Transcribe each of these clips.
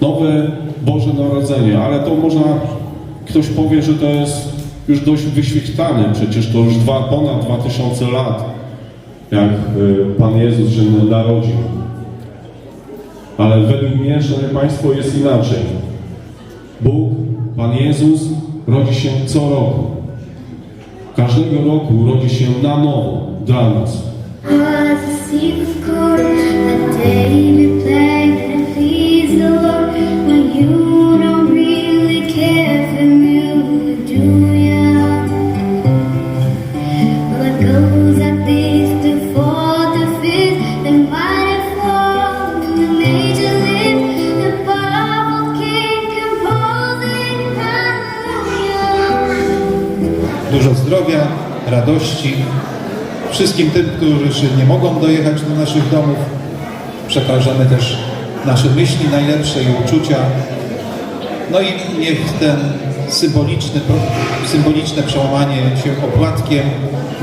nowe Boże Narodzenie, ale to można, ktoś powie, że to jest już dość wyświechtane, przecież to już dwa, ponad 2000 lat, jak y, Pan Jezus się narodził. Ale według mnie, Szanowni Państwo, jest inaczej. Bóg, Pan Jezus rodzi się co roku. Każdego roku rodzi się na nowo dla nas. Dużo zdrowia, radości. Wszystkim tym, którzy nie mogą dojechać do naszych domów, przekażemy też nasze myśli najlepsze i uczucia. No i niech ten symboliczny, symboliczne przełamanie się opłatkiem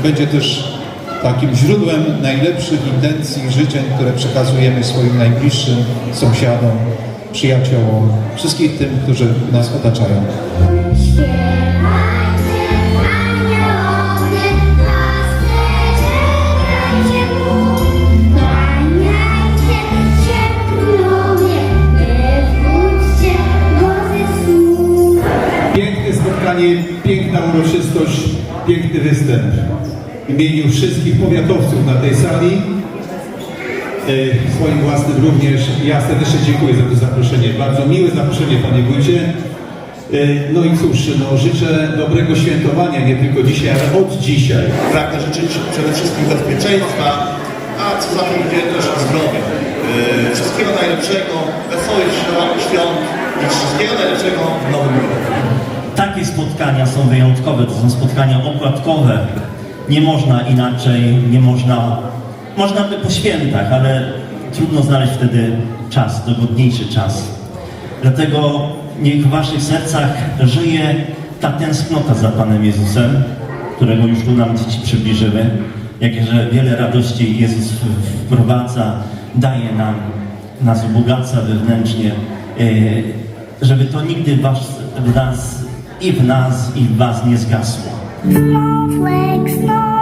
będzie też takim źródłem najlepszych intencji i życzeń, które przekazujemy swoim najbliższym sąsiadom, przyjaciołom, wszystkim tym, którzy nas otaczają. Piękna uroczystość, piękny występ. W imieniu wszystkich powiatowców na tej sali, e, swoim własnym również, ja serdecznie dziękuję za to zaproszenie. Bardzo miłe zaproszenie, Panie Wójcie. E, No i cóż, no, życzę dobrego świętowania, nie tylko dzisiaj, ale od dzisiaj. Pragnę życzyć przede wszystkim bezpieczeństwa, a co za tym idzie też zdrowia. Yy, Wszystkiego najlepszego, wesołych świąt i wszystkiego najlepszego w nowym roku. Takie spotkania są wyjątkowe, to są spotkania okładkowe. Nie można inaczej, nie można, można by po świętach, ale trudno znaleźć wtedy czas, dogodniejszy czas. Dlatego niech w waszych sercach żyje ta tęsknota za Panem Jezusem, którego już tu nam dzieci przybliżyły, jakże wiele radości Jezus wprowadza, daje nam, nas ubogaca wewnętrznie, yy, żeby to nigdy was, w nas i w nas i w was nie zgasło. Snowflake, snowflake.